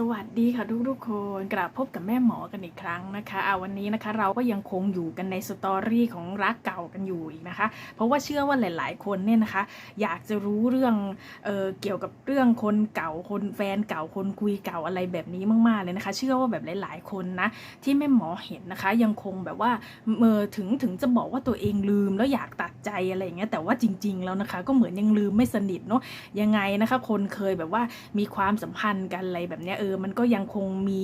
สวัสดีค่ะทุกทุกๆคนกลับพบกับแม่หมอกันอีกครั้งนะคะอาวันนี้นะคะเราก็ยังคงอยู่กันในสตอรี่ของรักเก่ากันอยู่อีกนะคะ เพราะว่าเชื่อว่าหลาย ๆ คนเนี่ยนะคะ อยากจะรู้เรื่องเออเกี่ยวกับเรื่องคนเก่าคนแฟนเก่าคนคุยเก่าอะไรแบบนี้มากๆเลยนะคะ เชื่อว่าแบบหลาย ๆ คนนะที่แม่หมอเห็นนะคะ ยังคงแบบว่าเมื่อถึงถึงจะบอกว่าตัวเองลืมแล้วอยากตัดใจอะไรอย่างเงี้ยแต่ว่าจริง ๆ แล้วนะคะ ก็เหมือนยังลืมไม่สนิทเนาะยังไงนะคะ คนเคยแบบว่ามีความสัมพันธ์กันอะไรแบบเนี้ยเออมันก็ยังคงมี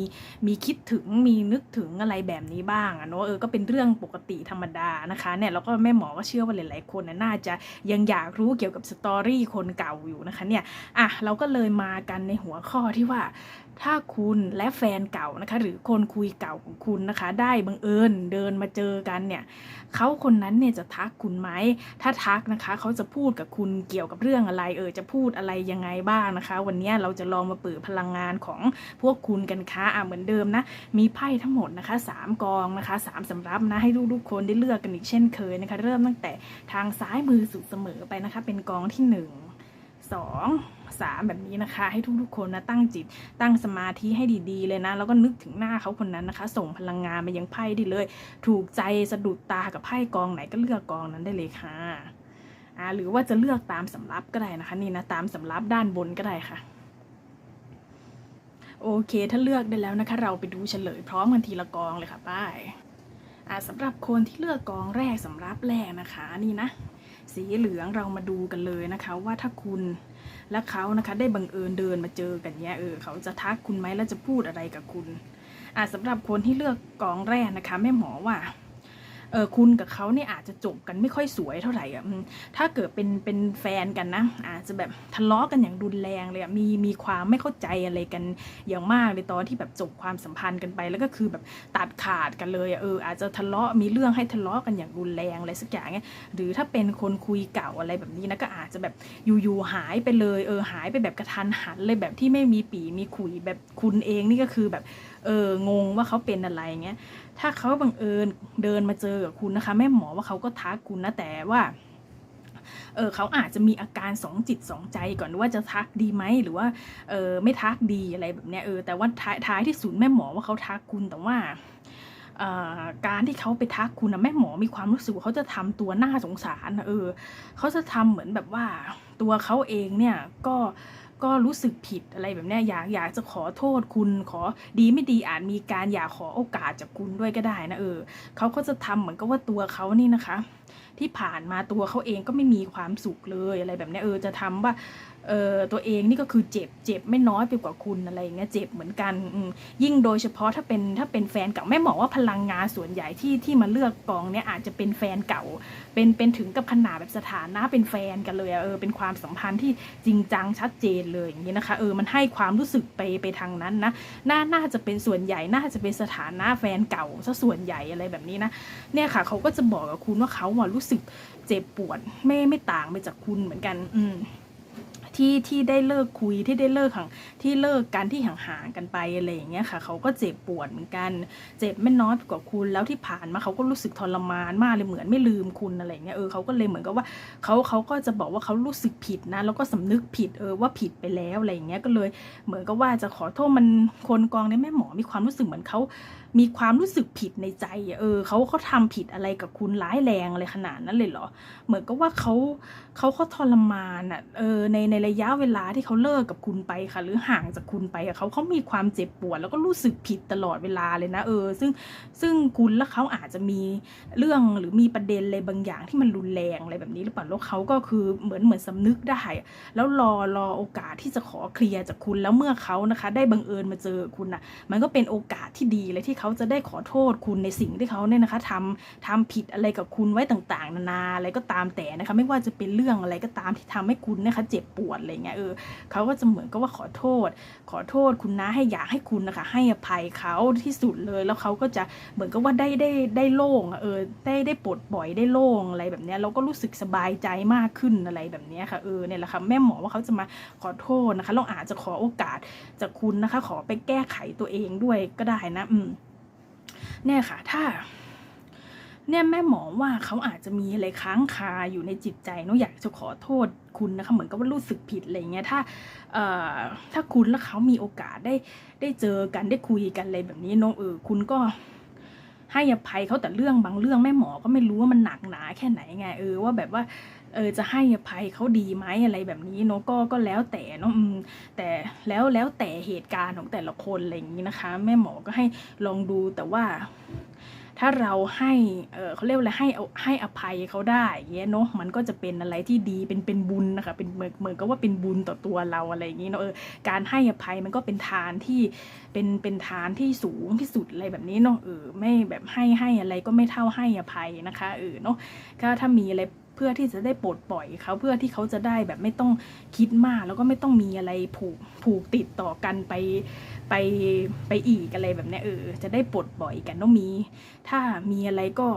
มีคิดถึงมีนึกถึงอะไรแบบนี้บ้างอะเนาะเออก็เป็นเรื่องปกติธรรมดานะคะเนี่ยแล้วก็แม่หมอก็เชื่อว่าหลาย ๆ คนน่ะน่าจะยังอยากรู้เกี่ยวกับสตอรี่คนเก่าอยู่นะคะเนี่ยอะเราก็เลยมากันในหัวข้อที่ว่าถ้าคุณและแฟนเก่านะคะ หรือคนคุยเก่าของคุณนะคะ ได้บังเอิญเดินมาเจอกันเนี่ยเขาคนนั้นเนี่ยจะทักคุณไหมถ้าทักนะคะเขาจะพูดกับคุณเกี่ยวกับเรื่องอะไร เออจะพูดอะไรยังไงบ้างนะคะ วันนี้เราจะลองมาเปิดพลังงานของพวกคุณกันค่ะอะเหมือนเดิมนะมีไพ่ทั้งหมดนะคะสามกองนะคะสามสำรับนะให้ทุกๆคนได้เลือกกันอีกเช่นเคยนะคะ เริ่มตั้งแต่ทางซ้ายมือสุดเสมอไปนะคะ เป็นกองที่หนึ่ งสองสาแบบนี้นะคะ ให้ทุกๆคนนะตั้งจิตตั้งสมาธิให้ดีๆเลยนะ แล้วก็นึกถึงหน้าเขาคนนั้นนะคะ ส่งพลังงานมายังไพ่ได้เลย ถูกใจสะดุดตากับไพ่กองไหนก็เลือกกองนั้นได้เลยค่ะอ่าหรือว่าจะเลือกตามสำรับก็ได้นะคะนี่นะตามสำรับด้านบนก็ได้ค่ะโอเค ถ้าเลือกได้แล้วนะคะ เราไปดูเฉลยพร้อมกันทีละกองเลยค่ะป้ายอ่าสำหรับคนที่เลือกกองแรกสำรับแรกนะคะนี่นะ สีเหลืองเรามาดูกันเลยนะคะ ว่าถ้าคุณ และเขานะคะได้บังเอิญเดินมาเจอกันเนี้ยเออเขาจะทักคุณไหมแล้วจะพูดอะไรกับคุณอ่าสำหรับคนที่เลือกกองแรกนะคะแม่หมอว่า เออคุณกับเขาเนี่ยอาจจะจบกันไม่ค่อยสวยเท่าไหร่อะถ้าเกิดเป็นเป็นแฟนกันนะ อาจจะแบบทะเลาะกันอย่างรุนแรงเลยอะมีมีความไม่เข้าใจอะไรกันอย่างมากเลยตอนที่แบบจบความสัมพันธ์กันไป แล้วก็คือแบบตัดขาดกันเลยอะเอออาจจะทะเลาะมีเรื่องให้ทะเลาะกันอย่างรุนแรงอะไรสักอย่างเงี้ยหรือถ้าเป็นคนคุยเก่าอะไรแบบนี้นะก็อาจจะแบบอยู่ๆหายไปเลยเออหายไปแบบกระทันหันเลยแบบที่ไม่มีปีมีขุยแบบคุณเองนี่ก็คือแบบ เอองงว่าเขาเป็นอะไรเงี้ยถ้าเขาบังเอิญเดินมาเจอกับคุณนะคะแม่หมอว่าเขาก็ทักคุณนะแต่ว่าเออเขาอาจจะมีอาการสองจิตสองใจก่อนว่าจะทักดีไหมหรือว่าเออไม่ทักดีอะไรแบบเนี้ยเออแต่ว่าท้ายท้ายที่สุดแม่หมอว่าเขาทักคุณแต่ว่าอ่อการที่เขาไปทักคุณนะแม่หมอมีความรู้สึกว่าเขาจะทำตัวน่าสงสารนะเออเขาจะทำเหมือนแบบว่าตัวเขาเองเนี่ยก็ ก็รู้สึกผิดอะไรแบบนี้อยากอยากจะขอโทษคุณขอดีไม่ดีอาจมีการอยากขอโอกาสจากคุณด้วยก็ได้นะเออเขาก็จะทำเหมือนกับว่าตัวเขานี่นะคะ ที่ผ่านมาตัวเขาเองก็ไม่มีความสุขเลยอะไรแบบนี้เออจะทำว่าเออตัวเองนี่ก็คือเจ็บเจ็บไม่น้อยไปกว่าคุณอะไรอย่างเงี้ยเจ็บเหมือนกันยิ่งโดยเฉพาะถ้าเป็นถ้าเป็นแฟนเก่าแม่บอกว่าพลังงานส่วนใหญ่ที่ที่มาเลือกกองเนี้ยอาจจะเป็นแฟนเก่า เป็นเป็นถึงกับขนาดแบบสถานะเป็นแฟนกันเลยเออเป็นความสัมพันธ์ที่จริงจังชัดเจนเลยอย่างนี้นะคะเออมันให้ความรู้สึกไปไปทางนั้นนะน่าน่าจะเป็นส่วนใหญ่น่าจะเป็นสถานะแฟนเก่าซะส่วนใหญ่อะไรแบบนี้นะเนี่ยค่ะเขาก็จะบอกกับคุณว่าเขาอะรู้สึกเจ็บปวดไม่ไม่ต่างไปจากคุณเหมือนกัน อืมที่ที่ได้เลิกคุยที่ได้เลิกห่างที่เลิกกันที่ห่างๆกันไปอะไรอย่างเงี้ยค่ะ เขาก็เจ็บปวดเหมือนกัน เจ็บไม่น้อยกว่าคุณแล้วที่ผ่านมาเขาก็รู้สึกทรมานมากเลยเหมือนไม่ลืมคุณอะไรอย่างเงี้ยเออเขาก็เลยเหมือนกับว่าเขาเขาก็จะบอกว่าเขารู้สึกผิดนะ แล้วก็สำนึกผิดเออว่าผิดไปแล้วอะไรอย่างเงี้ยก็เลยเหมือนกับว่าจะขอโทษมันคนกองในแม่หมอมีความรู้สึกเหมือนเขา มีความรู้สึกผิดในใจเออเขาเขาทำผิดอะไรกับคุณร้ายแรงอะไรขนาดนั้นเลยเหรอ เหมือนกับว่าเขาเขาเขาทรมานอะเออในในระยะเวลาที่เขาเลิกกับคุณไปค่ะ หรือห่างจากคุณไปเขาเขามีความเจ็บปวด แล้วก็รู้สึกผิดตลอดเวลาเลยนะเออ ซึ่งซึ่งคุณและเขาอาจจะมีเรื่องหรือมีประเด็นอะไรบางอย่างที่มันรุนแรงอะไรแบบนี้หรือเปล่าแล้วเขาก็คือเหมือนเหมือนสำนึกได้ แล้วรอรอโอกาสที่จะขอเคลียร์จากคุณแล้วเมื่อเขานะคะ ได้บังเอิญมาเจอคุณอะ มันก็เป็นโอกาสที่ดีเลยที่เขาขาจะได้ขอโทษคุณในสิ่งที่เขาเนี่ยนะคะทำทำผิดอะไรกับคุณไว้ต่างๆ นานาอะไรก็ตามแต่นะคะไม่ว่าจะเป็นเรื่องอะไรก็ตามที่ทำให้คุณนะคะเจ็บปวดอะไรเงี้ยเออเขาก็จะเหมือนกับว่าขอโทษ ขอโทษคุณนะให้อยากให้คุณนะคะ ให้อภัยเขาที่สุดเลย แล้วเขาก็จะเหมือนกับว่าได้ได้ได้โล่งเออได้ได้ปลดปล่อยได้โล่งอะไรแบบเนี้ยเราก็รู้สึกสบายใจมากขึ้นอะไรแบบเนี้ยค่ะเออเนี่ยแหละค่ะแม่หมอว่าเขาจะมาขอโทษนะคะเราอาจจะขอโอกาสจากคุณนะคะ ขอไปแก้ไขตัวเองด้วยก็ได้นะ อืม เนี่ยค่ะ ถ้า เนี่ยแม่หมอว่าเขาอาจจะมีอะไรค้างคาอยู่ในจิตใจเนอะอยากจะขอโทษคุณนะคะ เหมือนกับว่ารู้สึกผิดอะไรเงี้ยถ้าเอ่อถ้าคุณและเขามีโอกาสได้ได้เจอกันได้คุยกันอะไรแบบนี้เนอะเออคุณก็ให้อภัยเขาแต่เรื่องบางเรื่องแม่หมอก็ไม่รู้ว่ามันหนักหนาแค่ไหนไงเออว่าแบบว่า เออจะให้อภัยเขาดีไหมอะไรแบบนี้เนอะก็ก็แล้วแต่เนอะแต่แล้วแล้วแต่เหตุการณ์ของแต่ละคนอะไรอย่างนี้นะคะ แม่หมอก็ให้ลองดูแต่ว่าถ้าเราให้ เออเขาเรียกอะไรให้ให้อภัยเขาได้เงี้ยเนาะ มันก็จะเป็นอะไรที่ดี เป็น เป็นบุญนะคะ เป็นเหมือนเหมือนกับว่าเป็นบุญต่อตัวเราอะไรอย่างงี้เนาะ เออ การให้อภัยมันก็เป็นทานที่ เป็น เป็นทานที่สูงที่สุดอะไรแบบนี้เนาะ เออ ไม่แบบให้ให้อะไรก็ไม่เท่าให้อภัยนะคะ เออ เนาะ ก็ถ้ามีอะไร เพื่อที่จะได้ปลดปล่อยเขาเพื่อที่เขาจะได้แบบไม่ต้องคิดมาก แล้วก็ไม่ต้องมีอะไรผูกผูกติดต่อกันไปไปไปอีกอะไรแบบนี้เออจะได้ปลดปล่อยกันต้องมี ถ้ามีอะไรก็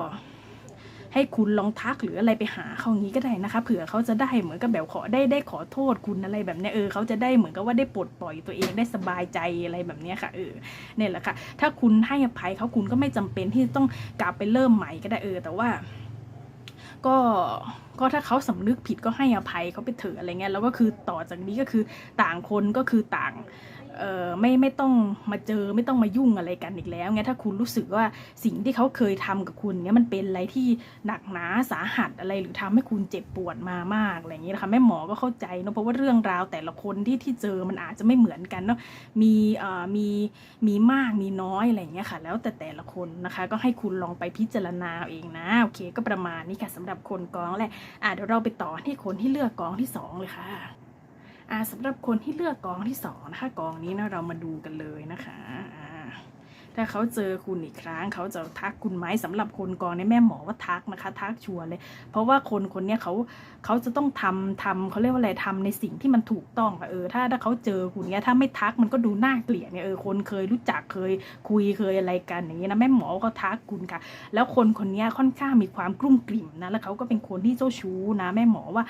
ให้คุณลองทักหรืออะไรไปหาเขาอย่างนี้ก็ได้นะคะเผื่อเขาจะได้เหมือนกับแบบขอได้ได้ขอโทษคุณอะไรแบบนี้เออเขาจะได้เหมือนกับว่าได้ปลดปล่อยตัวเองได้สบายใจอะไรแบบนี้ค่ะเออเนี่ยแหละค่ะถ้าคุณให้อภัยเขาคุณก็ไม่จำเป็นที่จะต้องกลับไปเริ่มใหม่ก็ได้เออแต่ว่า ก็ก็ถ้าเขาสำนึกผิดก็ให้อภัยเขาไปเถอะอะไรเงี้ยแล้วก็คือต่อจากนี้ก็คือต่างคนก็คือต่าง เอ่อไม่ไม่ต้องมาเจอไม่ต้องมายุ่งอะไรกันอีกแล้วเงี้ยถ้าคุณรู้สึกว่าสิ่งที่เขาเคยทำกับคุณเงี้ยมันเป็นอะไรที่หนักหนาสาหัสอะไรหรือทำให้คุณเจ็บปวดมามากอะไรอย่างนี้นะคะแม่หมอก็เข้าใจเนอะเพราะว่าเรื่องราวแต่ละคนที่ที่เจอมันอาจจะไม่เหมือนกันเนาะมีเอ่อมีมีมากมีน้อยอะไรอย่างเงี้ยค่ะ แล้วแต่แต่ละคนนะคะ ก็ให้คุณลองไปพิจารณาเองนะโอเค ก็ประมาณนี้ค่ะสำหรับคนกองแรกอะเดี๋ยวเราไปต่อที่คนที่เลือกกองที่สองเลยค่ะ อ่าสำหรับคนที่เลือกกองที่สองนะคะกองนี้นะเรามาดูกันเลยนะคะอ่าถ้าเขาเจอคุณอีกครั้งเขาจะทักคุณไหมสำหรับคนกองในแม่หมอว่าทักนะคะ ทักชัวร์เลย เพราะว่าคนคนนี้เขาเขาจะต้องทำทำเขาเรียกว่าอะไรทำในสิ่งที่มันถูกต้องเออถ้าถ้าเขาเจอคุณเนี้ยถ้าไม่ทักมันก็ดูน่าเกลียดเนี่ยเออคนเคยรู้จักเคยคุยเคยอะไรกันอย่างเงี้ยนะแม่หมอก็ทักคุณค่ะ แล้วคนคนนี้ค่อนข้างมีความกลุ้มกลิ่มนะแล้วเขาก็เป็นคนที่เจ้าชู้นะแม่หมอว่า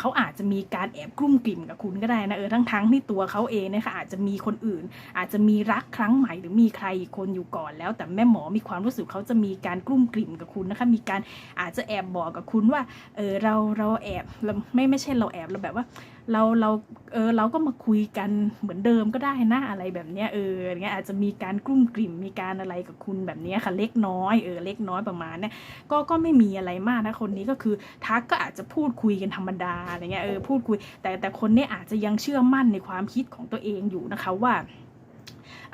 เขาอาจจะมีการแอบกลุ้มกลิ่มกับคุณก็ได้นะเออทั้งทั้งๆที่ตัวเขาเองเนะคะอาจจะมีคนอื่น อาจจะมีรักครั้งใหม่หรือมีใครอีกคนอยู่ก่อนแล้ว แต่แม่หมอมีความรู้สึกเขาจะมีการกลุ้มกลิ่มกับคุณนะคะมีการอาจจะแอบบอกกับคุณว่าเออเราเราแอบเราไม่ไม่ใช่เราแอบเราแบบว่า เราเราเออเราก็มาคุยกันเหมือนเดิมก็ได้นะอะไรแบบเนี้ยเอออย่างเงี้ยอาจจะมีการกลุ้มกลิ่มมีการอะไรกับคุณแบบเนี้ยค่ะเล็กน้อยเออเล็กน้อยประมาณเนี้ยก็ก็ไม่มีอะไรมากนะคนนี้ก็คือทักก็อาจจะพูดคุยกันธรรมดาอะไรเงี้ยเออพูดคุย แต่แต่คนนี้อาจจะยังเชื่อมั่นในความคิดของตัวเองอยู่นะคะว่า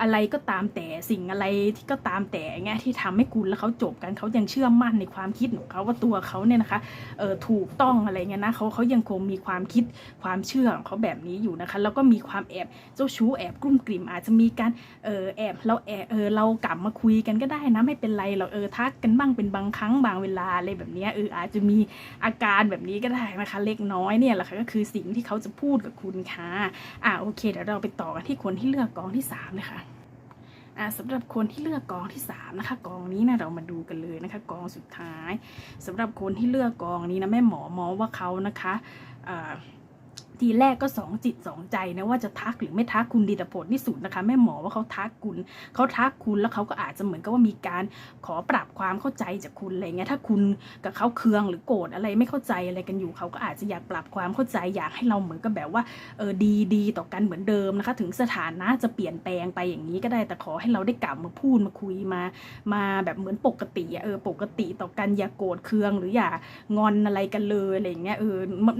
อะไรก็ตามแต่สิ่งอะไรที่ก็ตามแต่เงี้ยที่ทำให้คุณแล้วเขาจบกันเขายังเชื่อมั่นในความคิดของเขาว่าตัวเขาเนี่ยนะคะเออถูกต้องอะไรเงี้ยนะเขาเขายังคงมีความคิดความเชื่อของเขาแบบนี้อยู่นะคะ แล้วก็มีความแอบเจ้าชู้แอบกลุ้มกลิ่มอาจจะมีการเออแอบเราแอบเออเรากลับมาคุยกันก็ได้นะไม่เป็นไรเราเออทักกันบ้างเป็นบางครั้งบางเวลาอะไรแบบนี้เอออาจจะมีอาการแบบนี้ก็ได้นะคะ เล็กน้อยเนี่ยแหละค่ะก็คือสิ่งที่เขาจะพูดกับคุณค่ะอ่าโอเคเดี๋ยวเราไปต่อกันที่คนที่เลือกกองที่สามเลยค่ะ อ่าสำหรับคนที่เลือกกองที่สามนะคะกองนี้นะเรามาดูกันเลยนะคะกองสุดท้ายสำหรับคนที่เลือกกองนี้นะแม่หมอมองว่าเขานะคะอ่า ทีแรกก็สองจิตสองใจนะว่าจะทักหรือไม่ทักคุณดีแต่ผลที่สุดนะคะแม่หมอว่าเขาทักคุณเขาทักคุณแล้วเขาก็อาจจะเหมือนกับว่ามีการขอปรับความเข้าใจจากคุณอะไรเงี้ยถ้าคุณกับเขาเคืองหรือโกรธอะไรไม่เข้าใจอะไรกันอยู่เขาก็อาจจะอยากปรับความเข้าใจอยากให้เราเหมือนกับแบบว่าเออดีดีต่อกันเหมือนเดิมนะคะ ถึงสถานะจะเปลี่ยนแปลงไปอย่างนี้ก็ได้แต่ขอให้เราได้กลับมาพูดมาคุยมา มาแบบเหมือนปกติเออปกติต่อกันอย่าโกรธเคืองหรืออย่างอนอะไรกันเลยอะไรเงี้ยเออ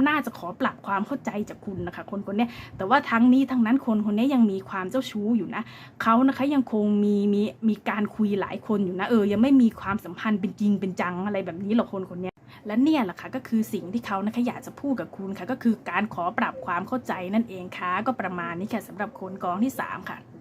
น่าจะขอปรับความเข้าใจจากคุณนะคะ คนคนนี้แต่ว่าทั้งนี้ทั้งนั้นคนคนนี้ยังมีความเจ้าชู้อยู่นะเขานะคะยังคงมีมีมีการคุยหลายคนอยู่นะเออยังไม่มีความสัมพันธ์เป็นจริงเป็นจังอะไรแบบนี้หรอกคนคนนี้และเนี่ยแหละค่ะก็คือสิ่งที่เขานะคะอยากจะพูดกับคุณค่ะก็คือการขอปรับความเข้าใจนั่นเองค่ะก็ประมาณนี้ค่ะสำหรับคนกองที่ 3 ค่ะ